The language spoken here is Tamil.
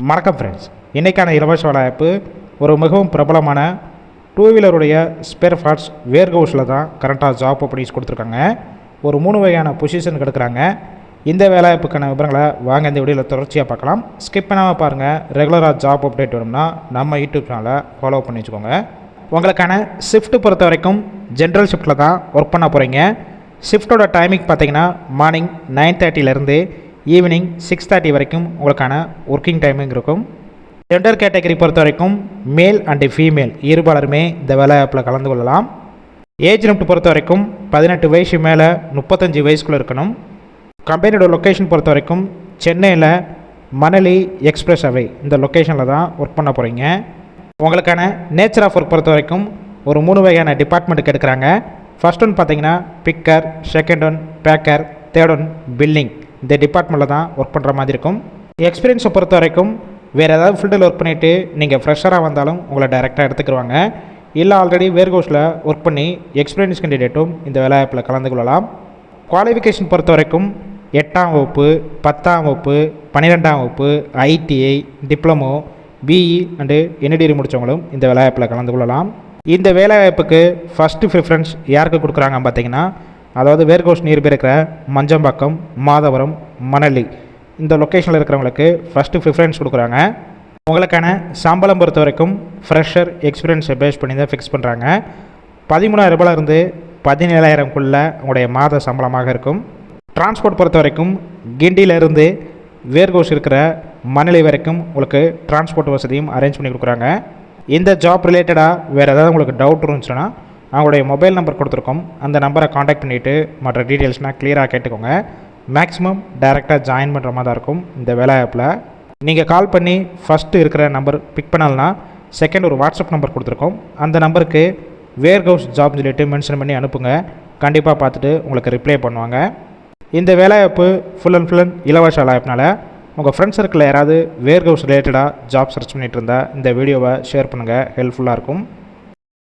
வணக்கம் ஃப்ரெண்ட்ஸ் இன்றைக்கான இலவச வேலைவாய்ப்பு ஒரு மிகவும் பிரபலமான டூ வீலருடைய ஸ்பேர் பார்ட்ஸ் வேர்ஹவுஸில் தான் கரண்ட்டாக ஜாப் ஓப்பனிங்ஸ் கொடுத்துருக்காங்க. ஒரு மூணு வகையான பொசிஷன் எடுக்கிறாங்க. இந்த வேலைவாய்ப்புக்கான விவரங்களை வாங்க இந்த வீடியோவில் தொடர்ச்சியாக பார்க்கலாம். ஸ்கிப் பண்ணாமல் பாருங்கள் ரெகுலராக ஜாப் அப்டேட் வரும்னா நம்ம யூடியூப் சேனலை ஃபாலோ பண்ணி வச்சுக்கோங்க. உங்களுக்கான ஷிஃப்ட் பொறுத்த வரைக்கும் ஜென்ரல் ஷிஃப்ட்டில் தான் ஒர்க் பண்ண போகிறீங்க ஷிஃப்ட்டோட டைமிங் பார்த்தீங்கன்னா மார்னிங் நைன் தேர்ட்டிலேருந்து ஈவினிங் சிக்ஸ் தேர்ட்டி வரைக்கும் உங்களுக்கான ஒர்க்கிங் டைமிங் இருக்கும். ஜெண்டர் கேட்டகரி பொறுத்த வரைக்கும் மேல் அண்டு ஃபீமேல் இருபாலருமே இந்த வேலை ஆப்பில் கலந்து கொள்ளலாம். ஏஜ் லிமிட் பொறுத்த வரைக்கும் பதினெட்டு வயசு மேலே முப்பத்தஞ்சு வயசுக்குள்ளே இருக்கணும். கம்பெனியோட லொக்கேஷன் பொறுத்த வரைக்கும் சென்னையில் மணலி எக்ஸ்பிரஸ் அவை இந்த லொக்கேஷனில் தான் ஒர்க் பண்ண போகிறீங்க உங்களுக்கான நேச்சர் ஆஃப் ஒர்க் பொறுத்த வரைக்கும் ஒரு மூணு வகையான டிபார்ட்மெண்ட்டுக்கு எடுக்கிறாங்க. ஃபர்ஸ்ட் ஒன் பார்த்தீங்கன்னா picker second one packer third one billing இந்த டிபார்ட்மெண்ட்டில் தான் ஒர்க் பண்ணுற மாதிரி இருக்கும். எக்ஸ்பீரியன்ஸை பொறுத்த வரைக்கும் வேறு ஏதாவது ஃபீல்டில் ஒர்க் பண்ணிவிட்டு நீங்கள் ஃப்ரெஷராக வந்தாலும் உங்களை டைரெக்டாக எடுத்துக்கிடுவாங்க இல்லை ஆல்ரெடி வேர்கோஸில் ஒர்க் பண்ணி எக்ஸ்பீரியன்ஸ் கேண்டிடேட்டும் இந்த வேலைவாய்ப்பில் கலந்து கொள்ளலாம். குவாலிஃபிகேஷன் பொறுத்த வரைக்கும் எட்டாம் வகுப்பு பத்தாம் வகுப்பு பன்னிரெண்டாம் வகுப்பு ITI diploma BE and any degree முடித்தவங்களும் இந்த வேலைவாய்ப்பில் கலந்து கொள்ளலாம். இந்த வேலைவாய்ப்புக்கு ஃபஸ்ட்டு ப்ரிஃபரன்ஸ் யாருக்கு கொடுக்குறாங்க பார்த்தீங்கன்னா அதாவது வேர்கோஸ் நீர் இருக்கிற மஞ்சம்பாக்கம் மாதவரம் மணலி இந்த லொக்கேஷனில் இருக்கிறவங்களுக்கு ஃபஸ்ட்டு ப்ரிஃபரன்ஸ் கொடுக்குறாங்க. உங்களுக்கான சம்பளம் பொறுத்த வரைக்கும் ஃப்ரெஷர் எக்ஸ்பீரியன்ஸை பேஸ் பண்ணி தான் ஃபிக்ஸ் பண்ணுறாங்க பதிமூணாயிரம் ரூபாயிலிருந்து பதினேழாயிரம்குள்ளே உங்களுடைய மாத சம்பளமாக இருக்கும். டிரான்ஸ்போர்ட் பொறுத்த வரைக்கும் கிண்டியிலேருந்து வேர்கோஸ் இருக்கிற மணலி வரைக்கும் உங்களுக்கு டிரான்ஸ்போர்ட் வசதியும் அரேஞ்ச் பண்ணி கொடுக்குறாங்க. இந்த ஜாப் ரிலேட்டடாக வேறு ஏதாவது உங்களுக்கு டவுட் இருந்துச்சுன்னா அவங்களுடைய மொபைல் நம்பர் கொடுத்துருக்கோம். அந்த நம்பரை காண்டாக்ட் பண்ணிவிட்டு மற்ற டீட்டெயில்ஸ்னால் கிளியராக கேட்டுக்கோங்க. மேக்ஸிமம் டைரெக்டாக ஜாயின் பண்ணுற மாதிரி தான் இருக்கும் இந்த வேலை ஆப்பில் நீங்கள் கால் பண்ணி ஃபஸ்ட்டு இருக்கிற நம்பர் பிக் பண்ணலனா செகண்ட் ஒரு வாட்ஸ்அப் நம்பர் கொடுத்துருக்கோம். அந்த நம்பருக்கு வேர் ஹவுஸ் ஜாப் சொல்லிட்டு மென்ஷன் பண்ணி அனுப்புங்க. கண்டிப்பாக பார்த்துட்டு உங்களுக்கு ரிப்ளை பண்ணுவாங்க. இந்த வேலைவாய்ப்பு ஃபுல் அண்ட் ஃபுல் அண்ட் இலவச வேலைவாய்ப்புனால உங்கள் ஃப்ரெண்ட்ஸ் சர்க்கிளில் யாராவது வேர் ஹவுஸ் ரிலேட்டடாக ஜாப் சர்ச் பண்ணிகிட்டு இருந்தால் இந்த வீடியோவை ஷேர் பண்ணுங்கள் ஹெல்ப்ஃபுல்லாக இருக்கும்.